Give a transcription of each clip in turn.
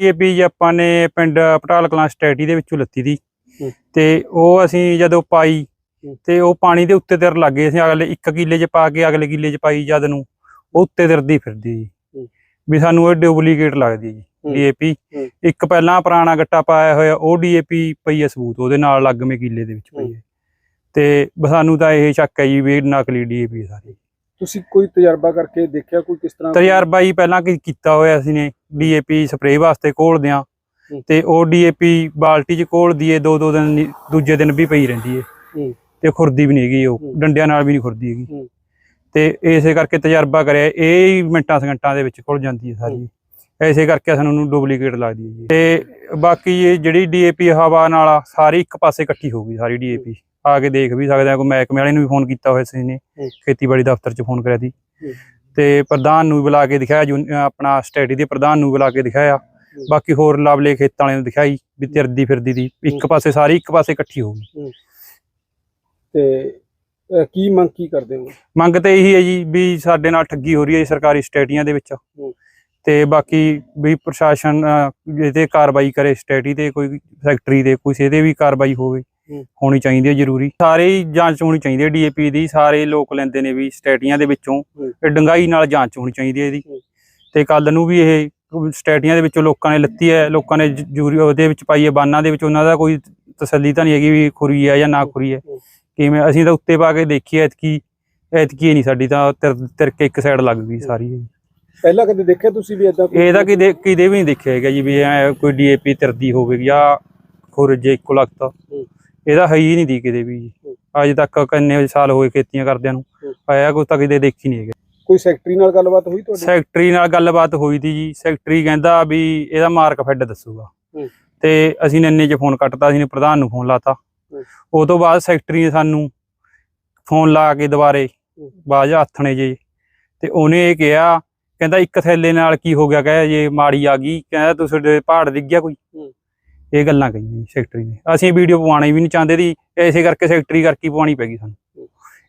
DAP ਜੀ ਆਪਾਂ ਨੇ ਪਿੰਡ ਪਟਾਲ ਕਲਾਂ ਸਟੇਟੀ ਦੇ ਵਿੱਚੋਂ ਲੱਤੀ ਦੀ। ਤੇ ਉਹ ਅਸੀਂ ਜਦੋਂ ਪਾਈ। ਤੇ ਉਹ ਪਾਣੀ ਦੇ ਉੱਤੇ ਤਿਰ ਲੱਗ ਗਏ ਅਸੀਂ ਅਗਲੇ ਇੱਕ ਕਿੱਲੇ 'ਚ ਪਾ ਕੇ ਅਗਲੇ ਕਿੱਲੇ 'ਚ ਪਾਈ ਜਦ ਨੂੰ ਉਹ ਉੱਤੇ ਤਿਰਦੀ ਫਿਰਦੀ ਜੀ। ਵੀ ਸਾਨੂੰ ਇਹ ਡੁਪਲੀਕੇਟ ਲੱਗਦੀ ਜੀ। ਡੀਏਪੀ। ਇੱਕ ਪਹਿਲਾਂ ਪੁਰਾਣਾ ਗੱਟਾ ਪਾਇਆ ਹੋਇਆ ਉਹ ਡੀਏਪੀ ਪਈ ਹੈ ਸਬੂਤ ਉਹਦੇ ਨਾਲ ਲੱਗਵੇਂ ਕਿੱਲੇ ਦੇ ਵਿੱਚ ਪਈ ਹੈ ਤੇ ਸਾਨੂੰ ਤਾਂ ਇਹ ਸ਼ੱਕ ਹੈ ਜੀ ਵੀ ਇਹ ਨਕਲੀ ਡੀਏਪੀ ਸਾਰੀ ਤੁਸੀਂ ਕੋਈ ਤਜਰਬਾ ਕਰਕੇ ਦੇਖਿਆ ਕੋਈ ਕਿਸ ਤਰ੍ਹਾਂ ਤਜਰਬਾ ਹੀ ਪਹਿਲਾਂ ਕੀ ਕੀਤਾ ਹੋਇਆ ਸੀ ਨੇ ਡੀਏਪੀ ਸਪਰੇਅ ਵਾਸਤੇ ਘੋਲਦੇ ਆ। ਤੇ ਉਹ ਡੀਏਪੀ ਬਾਲਟੀ 'ਚ ਘੋਲਦੀ ਏ ਦੋ ਦੋ ਦਿਨ ਦੂਜੇ ਦਿਨ ਵੀ ਪਈ ਰਹਿੰਦੀ ਏ। ਤੇ ਖੁਰਦੀ ਵੀ ਨਹੀਂ ਹੈਗੀ ਉਹ। ਡੰਡਿਆਂ ਨਾਲ ਵੀ ਨਹੀਂ ਖੁਰਦੀ ਹੈਗੀ। ਤੇ ਇਸੇ ਕਰਕੇ ਤਜਰਬਾ ਕਰਿਆ ਇਹ ਮਿੰਟਾਂ ਸਕਿੰਟਾਂ ਦੇ ਵਿੱਚ ਖੁੱਲ ਜਾਂਦੀ ਹੈ ਸਾਰੀ ਐਸੇ ਕਰਕੇ ਸਾਨੂੰ ਡੁਪਲੀਕੇਟ ਲੱਗਦੀ ਹੈ ਜੀ ਤੇ ਬਾਕੀ ਇਹ ਜਿਹੜੀ ਡੀਏਪੀ ਹਵਾ ਨਾਲ ਸਾਰੀ ਇੱਕ ਪਾਸੇ ਇਕੱਠੀ ਹੋ ਗਈ ਸਾਰੀ ਡੀਏਪੀ ਆ ਕੇ ਦੇਖ ਵੀ ਸਕਦੇ ਆ ਕੋਈ ਮਹਿਕਮੇ ਵਾਲੇ ਨੂੰ ਵੀ ਫੋਨ ਕੀਤਾ ਹੋਇਆ ਸੀ ਨੇ। ਖੇਤੀਬਾੜੀ ਦਫ਼ਤਰ 'ਚ ਫੋਨ ਕਰਿਆ ਸੀ। ਤੇ ਪ੍ਰਧਾਨ ਨੂੰ ਬੁਲਾ ਕੇ ਦਿਖਾਇਆ ਆਪਣਾ ਸਟੇਟੀ ਦੇ ਪ੍ਰਧਾਨ ਨੂੰ ਬੁਲਾ ਕੇ ਦਿਖਾਇਆ। ਬਾਕੀ ਹੋਰ ਲਾਵਲੇ ਖੇਤਾਂ ਵਾਲਿਆਂ ਨੂੰ ਦਿਖਾਈ ਵੀ ਤਿਰਦੀ ਫਿਰਦੀ ਦੀ ਇੱਕ। ਪਾਸੇ ਸਾਰੀ ਇੱਕ ਪਾਸੇ ਇਕੱਠੀ ਹੋ ਗਈ। ਤੇ ਕੀ ਮੰਗ ਕੀ ਕਰਦੇ ਹੋ? ਮੰਗ ਤੇ ਇਹੀ ਹੈ ਜੀ ਵੀ ਸਾਡੇ ਨਾਲ ਠੱਗੀ ਹੋ ਰਹੀ ਹੈ ਸਰਕਾਰੀ ਸਟੇਟੀਆਂ ਦੇ ਵਿੱਚ। ਤੇ ਬਾਕੀ ਵੀ ਪ੍ਰਸ਼ਾਸਨ ਅਹ, ਇਹ ਤੇ ਕਾਰਵਾਈ ਕਰੇ ਸਟੇਟੀ ਤੇ ਕੋਈ ਫੈਕਟਰੀ ਦੇ ਕੋਈ ਇਹਦੇ ਵੀ ਕਾਰਵਾਈ ਹੋਵੇ। ਹੋਣੀ ਚਾਹੀਦੀ ਹੈ ਜ਼ਰੂਰੀ। ਸਾਰੇ ਜਾਂਚ ਹੋਣੀ ਚਾਹੀਦੀ ਹੈ ਡੀਏਪੀ ਦੀ ਸਾਰੇ ਲੋਕ ਲੈਂਦੇ ਨੇ ਵੀ ਸਟੇਟੀਆਂ ਦੇ ਵਿੱਚੋਂ। ਇਹ ਡੰਗਾਈ ਨਾਲ ਜਾਂਚ ਹੋਣੀ ਚਾਹੀਦੀ ਹੈ ਇਹਦੀ। ਤੇ ਕੱਲ ਨੂੰ ਵੀ ਇਹ ਸਟੇਟੀਆਂ ਦੇ ਵਿੱਚੋਂ ਲੋਕਾਂ ਨੇ ਲੱਤੀ ਹੈ ਲੋਕਾਂ ਨੇ ਜੂਰੀ ਉਹਦੇ ਵਿੱਚ ਪਾਈ ਹੈ ਬਾਨਾਂ ਦੇ ਵਿੱਚ ਉਹਨਾਂ ਦਾ ਕੋਈ ਤਸੱਲੀ ਤਾਂ ਨਹੀਂ ਹੈਗੀ ਵੀ ਖੁਰੀ ਹੈ ਜਾਂ ਨਾ ਖੁਰੀ ਹੈ। ਕਿਵੇਂ ਅਸੀਂ ਤਾਂ ਉੱਤੇ ਪਾ ਕੇ ਦੇਖੀ ਐਤਕੀ ਐਤਕੀ ਨਹੀਂ ਸਾਡੀ ਤਾਂ ਤਿਰ ਤਿਰ ਕੇ ਇੱਕ ਸਾਈਡ ਲੱਗ ਗਈ ਸਾਰੀ। ਇਹ। ਪਹਿਲਾਂ ਕਦੇ ਦੇਖਿਆ ਤੁਸੀਂ ਵੀ ਇਦਾਂ ਇਹਦਾ ਕਿਤੇ ਕਿਤੇ ਵੀ ਨਹੀਂ ਦੇਖਿਆ ਹੈਗਾ ਜੀ ਵੀ ਐ ਕੋਈ ਡੀਏਪੀ ਤਿਰਦੀ ਹੋਵੇ ਜਾਂ ਖੁਰਜੇ ਇੱਕੋ ਲੱਗਤਾ ਇਹਦਾ ਹੈ ਹੀ ਨਹੀਂ ਦੀ ਕਿਤੇ ਵੀ। ਅੱਜ ਤੱਕ ਕਿੰਨੇ ਸਾਲ ਹੋਏ ਖੇਤੀਆਂ ਕਰਦਿਆਂ ਨੂੰ। ਆਇਆ ਕੋਈ ਤਾਂ ਕਿਤੇ ਦੇਖੀ ਨਹੀਂ ਹੈਗਾ ਕੋਈ ਸੈਕਟਰੀ ਨਾਲ ਗੱਲਬਾਤ ਹੋਈ ਤੁਹਾਡੀ ਸੈਕਟਰੀ ਨਾਲ ਗੱਲਬਾਤ ਹੋਈ ਤੀ ਜੀ ਸੈਕਟਰੀ ਕਹਿੰਦਾ ਵੀ ਇਹਦਾ ਮਾਰਕ ਫੈਡ ਦੱਸੂਗਾ। ਤੇ ਅਸੀਂ ਨੇ ਇੰਨੇ ਚ ਫੋਨ ਕੱਟਤਾ ਅਸੀਂ ਨੇ ਪ੍ਰਧਾਨ ਨੂੰ ਫੋਨ ਲਾਤਾ। ਉਹ ਤੋਂ ਬਾਅਦ ਸੈਕਟਰੀ ਨੇ ਸਾਨੂੰ ਫੋਨ ਲਾ ਕੇ ਦੁਬਾਰੇ। ਬਾਜ ਹੱਥਣੇ ਜੇ ਤੇ ਉਹਨੇ ਇਹ ਕਿਹਾ ਕਹਿੰਦਾ ਇੱਕ ਥੈਲੇ ਨਾਲ ਕੀ ਹੋ ਗਿਆ ਕਹਿੰਦਾ ਜੇ ਮਾੜੀ ਆ ਗਈ ਕਹਿੰਦਾ ਤੁਸੀਂ ਪਹਾੜ ਡਿੱਗ ਗਿਆ ਕੋਈ। ਇਹ ਗੱਲਾਂ ਕਹੀਆਂ ਜੀ ਸੈਕਟਰੀ ਨੇ। ਅਸੀਂ ਵੀਡੀਓ ਪਵਾਉਣੀ ਵੀ ਨਹੀਂ ਚਾਹੁੰਦੇ ਦੀ ਐਸੇ ਕਰਕੇ ਸੈਕਟਰੀ ਕਰਕੇ ਪਵਾਉਣੀ ਪੈ ਗਈ ਸਾਨੂੰ।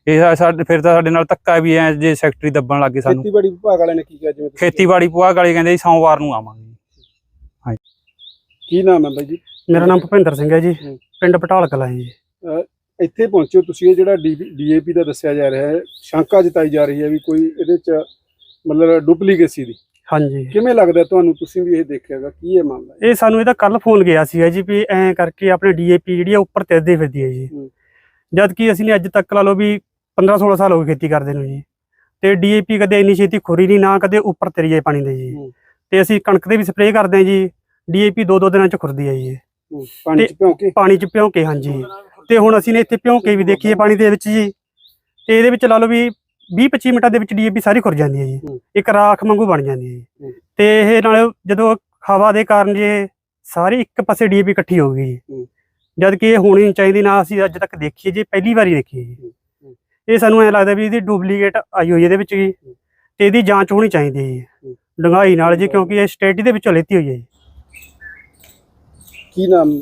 ਇਹ ਸਾਡੇ ਫਿਰ ਤਾਂ ਸਾਡੇ ਨਾਲ ਧੱਕਾ ਵੀ ਐ ਜੇ ਸੈਕਟਰੀ ਦੱਬਣ ਲੱਗੇ ਸਾਨੂੰ। ਖੇਤੀਬਾੜੀ ਵਿਭਾਗ ਵਾਲਿਆਂ ਨੇ ਕੀ ਕਿਹਾ ਜਿਵੇਂ ਖੇਤੀਬਾੜੀ ਪੁਆ ਵਾਲੇ ਕਹਿੰਦੇ ਜੀ ਸੋਮਵਾਰ ਨੂੰ ਆਵਾਂਗੇ ਕੀ ਨਾਮ ਹੈ ਬਾਈ ਜੀ? ਮੇਰਾ ਨਾਮ ਭੁਪਿੰਦਰ ਸਿੰਘ ਹੈ ਜੀ। ਪਿੰਡ ਪਟਾਲ ਕਲਾਂ ਜੀ। ਇੱਥੇ ਪਹੁੰਚੇ ਹੋ ਤੁਸੀਂ ਇਹ ਜਿਹੜਾ ਡੀਏਪੀ ਦਾ ਦੱਸਿਆ ਜਾ ਰਿਹਾ ਹੈ ਸ਼ੰਕਾ ਜਤਾਈ ਜਾ ਰਹੀ ਹੈ ਵੀ ਕੋਈ ਇਹਦੇ ਚ ਮਤਲਬ ਡੁਪਲੀਕੇਸੀ ਦੀ। ਹਾਂਜੀ। ਕਿਵੇਂ ਲੱਗਦਾ ਤੁਹਾਨੂੰ? ਤੁਸੀਂ ਵੀ ਇਹ ਦੇਖਿਆਗਾ ਕੀ ਇਹ ਮਾਮਲਾ ਹੈ? ਇਹ ਸਾਨੂੰ ਇਹਦਾ ਕੱਲ ਫੋਨ ਗਿਆ ਸੀਗਾ ਜੀ ਵੀ ਐਂ ਕਰਕੇ ਆਪਣੇ ਡੀਏਪੀ ਜਿਹੜੀ ਆ ਉੱਪਰ ਤਿਰਦੀ ਫਿਰਦੀ ਹੈ ਜੀ। ਹੂੰ। ਜਦ ਕਿ ਅਸੀਂ ਨੇ ਅੱਜ ਤੱਕ ਲਾ ਲਓ ਵੀ 15 16 ਸਾਲ ਹੋ ਗਏ ਖੇਤੀ ਕਰਦੇ ਨੂੰ ਜੀ। ਤੇ ਡੀਏਪੀ ਕਦੇ ਇੰਨੀ ਛੇਤੀ ਖੁਰੀ ਨਹੀਂ ਨਾ ਕਦੇ ਉੱਪਰ ਤੇਰੀ ਜਾਏ ਪਾਣੀ ਦੇ ਜੀ। ਹੂੰ। ਤੇ ਅਸੀਂ ਕਣਕ ਦੇ ਵੀ ਸਪਰੇਅ ਕਰਦੇ ਹਾਂ ਜੀ। ਡੀਏਪੀ ਦੋ ਦੋ ਦਿਨਾਂ ਚ ਖੁਰਦੀ ਹੈ ਜੀ। ਇਹ। ਹੂੰ, ਪਾਣੀ ਚ ਭਿਉਂ ਕੇ ਪਾਣੀ ਚ ਭਿਉਂ ਕੇ ਹਾਂਜੀ। ਤੇ ਹੁਣ ਅਸੀਂ ਨੇ ਇੱਥੇ ਭਿਉਂ ਕੇ ਵੀ ਦੇਖੀਏ ਪਾਣੀ ਦੇ ਵਿੱਚ ਜੀ। ਤੇ ਇਹਦੇ ਵਿੱਚ ਲਾ ਲਓ ਵੀ 20 25 ਮਿੰਟਾਂ ਦੇ ਵਿੱਚ ਡੀਏਪੀ ਸਾਰੀ ਖੁਰ ਜਾਂਦੀ ਹੈ ਜੀ। ਇੱਕ ਰਾਖ ਵਾਂਗੂ ਬਣ ਜਾਂਦੀ ਹੈ। ਜੀ। ਤੇ ਇਹ ਨਾਲ ਜਦੋਂ ਹਵਾ ਦੇ ਕਾਰਨ ਜੇ ਸਾਰੀ ਇੱਕ ਪਾਸੇ ਡੀਏਪੀ ਇਕੱਠੀ ਹੋ ਗਈ ਹੂੰ। ਜਦ ਕਿ ਇਹ ਹੋਣੀ ਚਾਹੀਦੀ ਨਾ ਅਸੀਂ ਅੱਜ ਤੱਕ ਦੇਖੀਏ ਜੀ ਪਹਿਲੀ ਵਾਰੀ ਦੇਖੀ ਹੈ ਜੀ। ਇਹ ਸਾਨੂੰ ਐ ਲੱਗਦਾ ਵੀ ਇਹਦੀ ਡੁਪਲੀਕੇਟ ਆਈ ਹੋਈ ਇਹਦੇ ਵਿੱਚ ਜੀ। ਤੇ ਇਹਦੀ ਜਾਂਚ ਹੋਣੀ ਚਾਹੀਦੀ ਹੈ ਜੀ। ਡੰਗਾਈ ਨਾਲ ਜੀ ਕਿਉਂਕਿ ਇਹ ਸਟੇਟ ਦੇ ਵਿੱਚੋਂ ਲੈਤੀ ਹੋਈ ਹੈ ਜੀ। ਕੀ ਨਾਮ?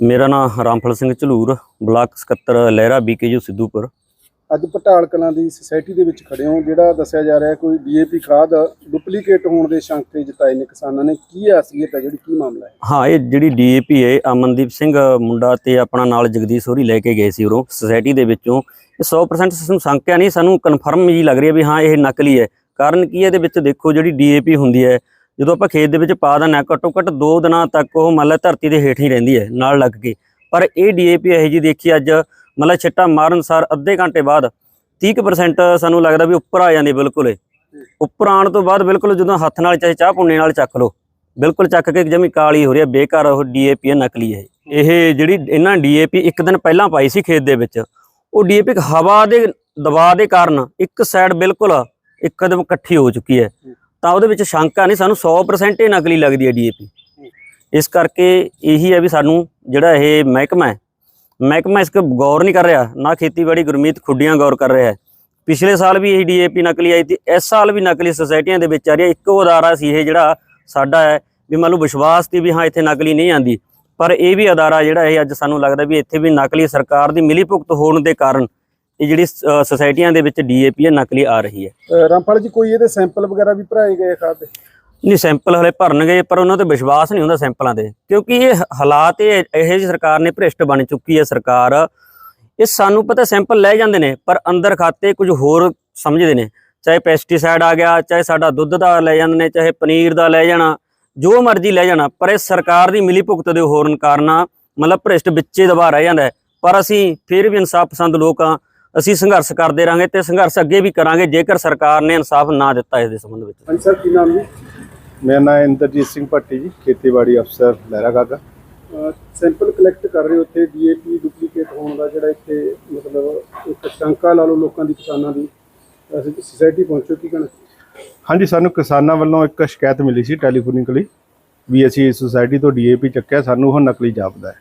ਮੇਰਾ ਨਾਮ ਰਾਮਫਲ ਸਿੰਘ ਝਲੂਰ ਬਲਾਕ ਸਕੱਤਰ ਲਹਿਰਾ ਬੀਕੇਯੂ ਸਿੱਧੂਪੁਰ। ਅੱਜ ਪਟਾਲ ਕਲਾਂ ਦੀ ਸੁਸਾਇਟੀ ਦੇ ਵਿੱਚ ਖੜੇ ਹੋ, ਜਿਹੜਾ ਦੱਸਿਆ ਜਾ ਰਿਹਾ ਕੋਈ ਡੀਏਪੀ ਖਾਦ ਡੁਪਲੀਕੇਟ ਹੋਣ ਦੇ ਸ਼ੰਕੇ ਜਤਾਏ ਨੇ ਕਿਸਾਨਾਂ ਨੇ, ਕੀ ਅਸਲੀਅਤ ਹੈ ਜਿਹੜੀ, ਕੀ ਮਾਮਲਾ ਹੈ? ਹਾਂ, ਇਹ ਜਿਹੜੀ ਡੀਏਪੀ ਹੈ, ਅਮਨਦੀਪ ਸਿੰਘ ਮੁੰਡਾ ਤੇ ਆਪਣਾ ਨਾਲ ਜਗਦੀਸ਼ ਹੋਰੀ ਲੈ ਕੇ ਗਏ ਸੀ ਉਰੋਂ ਸੁਸਾਇਟੀ ਦੇ ਵਿੱਚੋਂ। ਇਹ 100% ਸਾਨੂੰ ਸੰਕਿਆ ਨਹੀਂ, ਸਾਨੂੰ ਕਨਫਰਮ ਜੀ ਲੱਗ ਰਹੀ ਹੈ ਵੀ ਹਾਂ, ਇਹ ਨਕਲੀ ਹੈ। ਕਾਰਨ ਕੀ ਹੈ? ਇਹਦੇ ਵਿੱਚ ਦੇਖੋ ਜਿਹੜੀ ਡੀਏਪੀ ਹੁੰਦੀ ਹੈ, ਜਦੋਂ ਆਪਾਂ ਖੇਤ ਦੇ ਵਿੱਚ ਪਾ ਦਿੰਦੇ ਹਾਂ, ਘੱਟੋ ਘੱਟ 2 ਦਿਨਾਂ ਤੱਕ ਉਹ ਮੰਨ ਲਾ ਧਰਤੀ ਦੇ ਹੇਠ ਹੀ ਰਹਿੰਦੀ ਹੈ, ਨਾਲ ਲੱਗ ਕੇ। ਪਰ ਇਹ ਡੀਏਪੀ ਇਹ ਜੀ ਦੇਖੀ ਅੱਜ ਮਤਲਬ ਛਿੱਟਾ ਮਾਰਨ ਸਾਰ ਅੱਧੇ ਘੰਟੇ ਬਾਅਦ 30% ਸਾਨੂੰ ਲੱਗਦਾ ਵੀ ਉੱਪਰ ਆ ਜਾਂਦੀ ਬਿਲਕੁਲ ਇਹ। ਉੱਪਰ ਆਉਣ ਤੋਂ ਬਾਅਦ ਬਿਲਕੁਲ ਜਦੋਂ ਹੱਥ ਨਾਲ ਚਾਹੇ ਚਾਹ ਪੁੰਨੇ ਨਾਲ ਚੱਕ ਲਓ, ਬਿਲਕੁਲ ਚੱਕ ਕੇ ਜਮੀ ਕਾਲੀ ਹੋ ਰਹੀ ਹੈ ਬੇਕਾਰ ਉਹ ਡੀਏਪੀ ਹੈ ਨਕਲੀ ਹੈ ਇਹ ਜਿਹੜੀ ਇਹਨਾਂ ਡੀਏਪੀ ਇੱਕ ਦਿਨ ਪਹਿਲਾਂ ਪਾਈ ਸੀ ਖੇਤ ਦੇ ਵਿੱਚ, ਉਹ ਡੀਏਪੀ ਹਵਾ ਦੇ ਦਬਾਅ ਦੇ ਕਾਰਨ ਇੱਕ ਸਾਈਡ ਬਿਲਕੁਲ ਇੱਕਦਮ ਇਕੱਠੀ ਹੋ ਚੁੱਕੀ ਹੈ। ਤਾਂ ਉਹਦੇ ਵਿੱਚ ਸ਼ੰਕਾ ਨਹੀਂ, ਸਾਨੂੰ 100% ਇਹ ਨਕਲੀ ਲੱਗਦੀ ਹੈ ਡੀਏਪੀ। ਇਸ ਕਰਕੇ ਇਹੀ ਹੈ ਵੀ ਸਾਨੂੰ ਜਿਹੜਾ ਇਹ ਮਹਿਕਮਾ ਹੈ ਮਹਿਕਮਾ ਇਸ 'ਤੇ ਗੌਰ ਨਹੀਂ ਕਰ ਰਿਹਾ, ਨਾ ਖੇਤੀਬਾੜੀ, ਗੁਰਮੀਤ ਖੁੱਡੀਆਂ ਗੌਰ ਕਰ ਰਿਹਾ ਹੈ। ਪਿਛਲੇ ਸਾਲ ਵੀ ਇਹ ਡੀਏਪੀ ਨਕਲੀ ਆਈ ਸੀ, ਇਸ ਸਾਲ ਵੀ ਨਕਲੀ ਸੁਸਾਇਟੀਆਂ ਦੇ ਵਿੱਚ ਆ ਰਹੀ ਹੈ ਇੱਕੋ ਅਦਾਰਾ ਸੀ ਇਹ ਜਿਹੜਾ ਸਾਡਾ ਹੈ, ਵੀ ਮੰਨ ਲਓ ਵਿਸ਼ਵਾਸ ਸੀ ਵੀ ਹਾਂ, ਇੱਥੇ ਨਕਲੀ ਨਹੀਂ ਆਂਦੀ। ਪਰ ਇਹ ਵੀ ਅਦਾਰਾ ਜਿਹੜਾ ਇਹ ਅੱਜ ਸਾਨੂੰ ਲੱਗਦਾ ਵੀ ਇੱਥੇ ਵੀ ਨਕਲੀ ਸਰਕਾਰ ਦੀ ਮਿਲੀ ਭੁਗਤ ਹੋਣ ਦੇ ਕਾਰਨ ਇਹ ਜਿਹੜੀ ਸੁਸਾਇਟੀਆਂ ਦੇ ਵਿੱਚ ਡੀਏਪੀ ਹੈ, ਨਕਲੀ ਆ ਰਹੀ ਹੈ। ਰਾਮਪਾਲ ਜੀ, ਕੋਈ ਇਹਦੇ ਸੈਂਪਲ ਵਗੈਰਾ ਵੀ ਭਰਾਏ ਗਏ ਖਾਦ ਦੇ ਨਹੀਂ ਸੈਂਪਲ ਹਲੇ ਭਰਨਗੇ, ਪਰ ਉਹਨਾਂ ਤੇ ਵਿਸ਼ਵਾਸ ਨਹੀਂ ਹੁੰਦਾ ਸੈਂਪਲਾਂ ਤੇ। ਕਿਉਂਕਿ ਇਹ ਹਾਲਾਤ ਇਹ, ਇਹੋ ਜਿਹੀ ਸਰਕਾਰ ਨੇ ਭ੍ਰਿਸ਼ਟ ਬਣ ਚੁੱਕੀ ਹੈ ਸਰਕਾਰ। ਇਹ ਸਾਨੂੰ ਪਤਾ ਸੈਂਪਲ ਲੈ ਜਾਂਦੇ ਨੇ, ਪਰ ਅੰਦਰ ਖਾਤੇ ਕੁਝ ਹੋਰ ਸਮਝਦੇ ਨੇ। ਚਾਹੇ ਪੈਸਟੀਸਾਈਡ ਆ ਗਿਆ, ਚਾਹੇ ਸਾਡਾ ਦੁੱਧ ਦਾ ਲੈ ਜਾਂਦੇ ਨੇ, ਚਾਹੇ ਪਨੀਰ ਦਾ ਲੈ ਜਾਣਾ, ਜੋ ਮਰਜ਼ੀ ਲੈ ਜਾਣਾ, ਪਰ ਇਹ ਸਰਕਾਰ ਦੀ ਮਿਲੀ ਭੁਗਤ ਦੇ ਹੋਰਨ ਕਾਰਨਾਂ ਮਤਲਬ ਭ੍ਰਿਸ਼ਟ ਵਿੱਚੇ ਦਬਾ ਰਹਿ ਜਾਂਦਾ ਪਰ ਅਸੀਂ ਫਿਰ ਵੀ ਇਨਸਾਫ ਪਸੰਦ ਲੋਕ ਹਾਂ, ਅਸੀਂ ਸੰਘਰਸ਼ ਕਰਦੇ ਰਾਂਗੇ ਤੇ ਸੰਘਰਸ਼ ਅੱਗੇ ਵੀ ਕਰਾਂਗੇ, ਜੇਕਰ ਸਰਕਾਰ ਨੇ ਇਨਸਾਫ ਨਾ ਦਿੱਤਾ ਇਸ ਦੇ ਸੰਬੰਧ ਵਿੱਚ। ਹਾਂਜੀ ਸਰ, ਕੀ ਨਾਮ ਜੀ? ਮੇਰਾ ਨਾਮ ਇੰਦਰਜੀਤ ਸਿੰਘ ਭੱਟੀ ਜੀ ਖੇਤੀਬਾੜੀ ਅਫਸਰ ਲਹਿਰਾ ਗਾਗਾ। ਸੈਂਪਲ ਕਲੈਕਟ ਕਰ ਰਹੇ ਹੋ ਉੱਥੇ ਡੀਏਪੀ ਡੁਪਲੀਕੇਟ ਹੋਣ ਦਾ ਜਿਹੜਾ ਇੱਥੇ ਮਤਲਬ ਇੱਕ ਸ਼ੰਕਾ ਲਾ ਲਓ ਲੋਕਾਂ ਦੀ ਕਿਸਾਨਾਂ ਦੀ। ਸੁਸਾਇਟੀ ਪਹੁੰਚੋ ਕੀ ਕਹਿਣਾ? ਹਾਂਜੀ ਸਾਨੂੰ ਕਿਸਾਨਾਂ ਵੱਲੋਂ ਇੱਕ ਸ਼ਿਕਾਇਤ ਮਿਲੀ ਸੀ ਟੈਲੀਫੋਨਿਕਲੀ ਵੀ ਅਸੀਂ ਸੁਸਾਇਟੀ ਤੋਂ ਡੀਏਪੀ ਚੱਕਿਆ ਸਾਨੂੰ ਉਹ ਨਕਲੀ ਜਾਪਦਾ ਹੈ।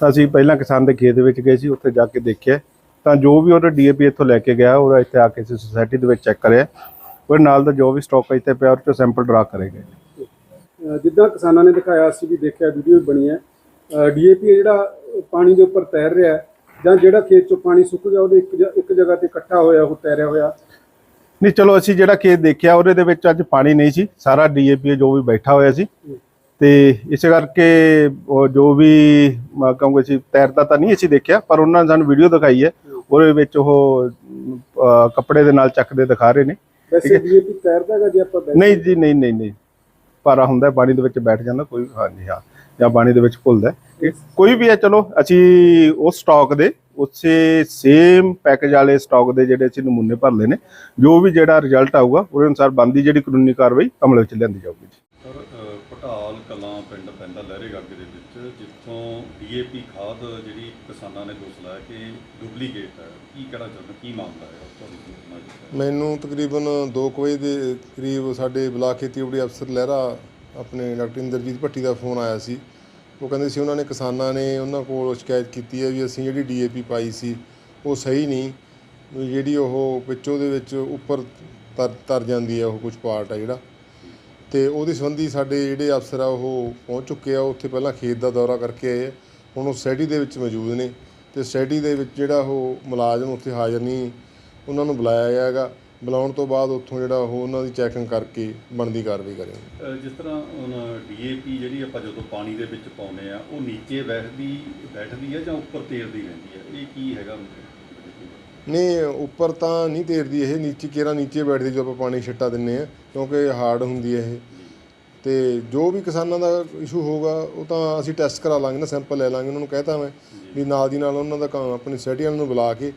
ਤਾਂ ਅਸੀਂ ਪਹਿਲਾਂ ਕਿਸਾਨ ਦੇ ਖੇਤ ਵਿੱਚ ਗਏ ਸੀ ਉੱਥੇ ਜਾ ਕੇ ਦੇਖਿਆ। ਤਾਂ ਜੋ ਵੀ ਉਹਦਾ ਡੀਏਪੀ ਇੱਥੋਂ ਲੈ ਕੇ ਗਿਆ ਉਹ ਇੱਥੇ ਆ ਕੇ ਅਸੀਂ ਸੁਸਾਇਟੀ ਦੇ ਵਿੱਚ ਚੈੱਕ ਕਰਿਆ। ਉਹ ਨਾਲ ਦਾ ਜੋ ਵੀ ਸਟਾਕ ਇੱਥੇ ਪਿਆ ਉਹ ਚੋਂ ਸੈਂਪਲ ਡਰਾ ਕਰੇ ਗਏ। ਅਹ ਜਿੱਦਾਂ ਕਿਸਾਨਾਂ ਨੇ ਦਿਖਾਇਆ ਅਸੀਂ ਵੀ ਦੇਖਿਆ ਵੀਡੀਓ ਬਣੀ ਹੈ। ਡੀਏਪੀ ਜਿਹੜਾ ਪਾਣੀ ਦੇ ਉੱਪਰ ਤੈਰ ਰਿਹਾ ਹੈ। ਜਾਂ ਜਿਹੜਾ ਖੇਤ ਚੋਂ ਪਾਣੀ ਸੁੱਕ ਗਿਆ ਉਹਦੇ ਇੱਕ ਜ- ਇੱਕ ਜਗ੍ਹਾ ਤੇ ਇਕੱਠਾ ਹੋਇਆ ਉਹ ਤੈਰਿਆ ਹੋਇਆ। ਨਹੀਂ ਚਲੋ ਅਸੀਂ ਜਿਹੜਾ ਖੇਤ ਦੇਖਿਆ ਉਹਦੇ ਦੇ ਵਿੱਚ ਅੱਜ ਪਾਣੀ ਨਹੀਂ ਸੀ। ਸਾਰਾ ਡੀਏਪੀ ਜੋ ਵੀ ਬੈਠਾ ਹੋਇਆ ਸੀ। ਤੇ ਇਸੇ ਕਰਕੇ ਉਹ ਜੋ ਵੀ ਮੈਂ ਕਹੂੰਗਾ ਸੀ ਤੈਰਦਾ ਤਾਂ ਨਹੀਂ ਅਸੀਂ ਦੇਖਿਆ ਪਰ ਉਹਨਾਂ ਨੇ ਸਾਨੂੰ ਵੀਡੀਓ ਦਿਖਾਈ ਹੈ। ਉਹਦੇ ਵਿੱਚ ਉਹ ਅਹ, ਕੱਪੜੇ ਦੇ ਨਾਲ ਚੱਕਦੇ ਦਿਖਾ ਰਹੇ ਨੇ। ਵੈਸੇ ਡੀਏਪੀ ਤੈਰਦਾ ਹੈਗਾ ਜੇ ਆਪਾਂ ਬੈਠ- ਨਹੀਂ ਜੀ ਨਹੀਂ ਨਹੀਂ ਨਹੀਂ। ਪਾਰਾ ਹੁੰਦਾ ਹੈ, ਪਾਣੀ ਦੇ ਵਿੱਚ ਬੈਠ ਜਾਂਦਾ ਕੋਈ ਹਾਂਜੀ ਹਾਂ। ਜਾਂ ਪਾਣੀ ਦੇ ਵਿੱਚ ਘੁਲਦਾ ਕੋਈ ਵੀ ਹੈ ਚਲੋ ਅਸੀਂ ਉਸ ਸਟਾਕ ਦੇ ਉਸੇ ਸੇਮ ਪੈਕੇਜ ਵਾਲੇ ਸਟਾਕ ਦੇ ਜਿਹੜੇ ਅਸੀਂ ਨਮੂਨੇ ਭਰ ਲਏ ਨੇ ਜੋ ਵੀ ਜਿਹੜਾ ਰਿਜ਼ਲਟ ਆਊਗਾ ਉਹਦੇ ਅਨੁਸਾਰ ਬੰਦੀ ਜਿਹੜੀ ਕਾਨੂੰਨੀ ਕਾਰਵਾਈ ਅਮਲ ਵਿੱਚ ਲਿਆਂਦੀ ਜਾਊਗੀ ਜੀ। ਸਰ ਪਟਾਲ ਕਲਾਂ ਪਿੰਡ ਵਿੱਚ ਜਿੱਥੋਂ ਡੀਏਪੀ ਖਾਦ ਜਿਹੜੀ ਕਿਸਾਨਾਂ ਨੇ ਦੋਸ਼ ਲਾਇਆ ਕਿ ਡੁਪਲੀਕੇਟ ਹੈ, ਕੀ ਕਹਿਣਾ ਚਾਹੁੰਦੇ ਕੀ ਮਾਮਲਾ ਹੈ? ਤੁਹਾਡੀ ਸੂਚਨਾ ਮੈਨੂੰ ਤਕਰੀਬਨ 2 ਵਜੇ ਦੇ ਕਰੀਬ ਸਾਡੇ ਬਲਾਕ ਖੇਤੀਬਾੜੀ ਅਫਸਰ ਲਹਿਰਾ ਆਪਣੇ ਡਾਕਟਰ ਇੰਦਰਜੀਤ ਭੱਟੀ ਦਾ ਫੋਨ ਆਇਆ ਸੀ। ਉਹ ਕਹਿੰਦੇ ਸੀ ਉਹਨਾਂ ਨੇ ਕਿਸਾਨਾਂ ਨੇ ਉਹਨਾਂ ਕੋਲ ਸ਼ਿਕਾਇਤ ਕੀਤੀ ਹੈ ਵੀ ਅਸੀਂ ਜਿਹੜੀ ਡੀਏਪੀ ਪਾਈ ਸੀ ਉਹ ਸਹੀ ਨਹੀਂ ਜਿਹੜੀ ਉਹ ਵਿੱਚੋਂ ਦੇ ਵਿੱਚ ਉੱਪਰ ਤਰ ਤਰ ਜਾਂਦੀ ਹੈ ਉਹ ਕੁਝ ਪਾਰਟ ਹੈ ਜਿਹੜਾ। ਤੇ ਉਹਦੇ ਸੰਬੰਧੀ ਸਾਡੇ ਜਿਹੜੇ ਅਫਸਰ ਆ, ਉਹ ਪਹੁੰਚ ਚੁੱਕੇ ਆ। ਉੱਥੇ ਪਹਿਲਾਂ ਖੇਤ ਦਾ ਦੌਰਾ ਕਰਕੇ ਆਏ ਆ। ਹੁਣ ਉਹ ਸੋਸਾਇਟੀ ਦੇ ਵਿੱਚ ਮੌਜੂਦ ਨੇ ਤੇ ਸੋਸਾਇਟੀ ਦੇ ਵਿੱਚ ਜਿਹੜਾ ਉਹ ਮੁਲਾਜ਼ਮ ਉੱਥੇ ਹਾਜ਼ਰ ਨਹੀਂ। ਉਹਨਾਂ ਨੂੰ ਬੁਲਾਇਆ ਗਿਆ ਹੈਗਾ। ਬੁਲਾਉਣ ਤੋਂ ਬਾਅਦ ਉੱਥੋਂ ਜਿਹੜਾ ਉਹ ਉਹਨਾਂ ਦੀ ਚੈਕਿੰਗ ਕਰਕੇ ਬਣਦੀ ਕਾਰਵਾਈ ਕਰੇਗਾ ਜਿਸ ਤਰ੍ਹਾਂ ਹੁਣ ਡੀਏਪੀ ਜਿਹੜੀ ਆਪਾਂ ਜਦੋਂ ਪਾਣੀ ਦੇ ਵਿੱਚ ਪਾਉਂਦੇ ਆ, ਉਹ ਨੀਚੇ ਬੈਠਦੀ ਬੈਠਦੀ ਆ ਜਾਂ ਉੱਪਰ ਤੇਰਦੀ ਰਹਿੰਦੀ ਆ? ਇਹ ਕੀ ਹੈਗਾ? ਨਹੀਂ ਉੱਪਰ ਤਾਂ ਨਹੀਂ ਤੇਰਦੀ ਇਹ ਨੀਚੇ ਕੇਰਾ ਨੀਚੇ ਬੈਠਦੀ ਜੋ ਆਪਾਂ ਪਾਣੀ ਛਿੱਟਾ ਦਿੰਨੇ ਆ ਕਿਉਂਕਿ ਹਾਰਡ ਹੁੰਦੀ ਹੈ ਇਹ। ਤੇ ਜੋ ਵੀ ਕਿਸਾਨਾਂ ਦਾ ਇਸ਼ੂ ਹੋਊਗਾ ਉਹ ਤਾਂ ਅਸੀਂ ਟੈਸਟ ਕਰਾ ਲਾਂਗੇ ਨਾ ਸੈਂਪਲ ਲੈ ਲਾਂਗੇ ਉਹਨਾਂ ਨੂੰ ਕਹਿਤਾ ਮੈਂ ਵੀ ਨਾਲ ਦੀ ਨਾਲ ਉਹਨਾਂ ਦਾ ਕੰਮ ਆਪਣੀ ਸੋਸਾਇਟੀ ਵਾਲਿਆਂ ਨੂੰ ਬੁਲਾ ਕੇ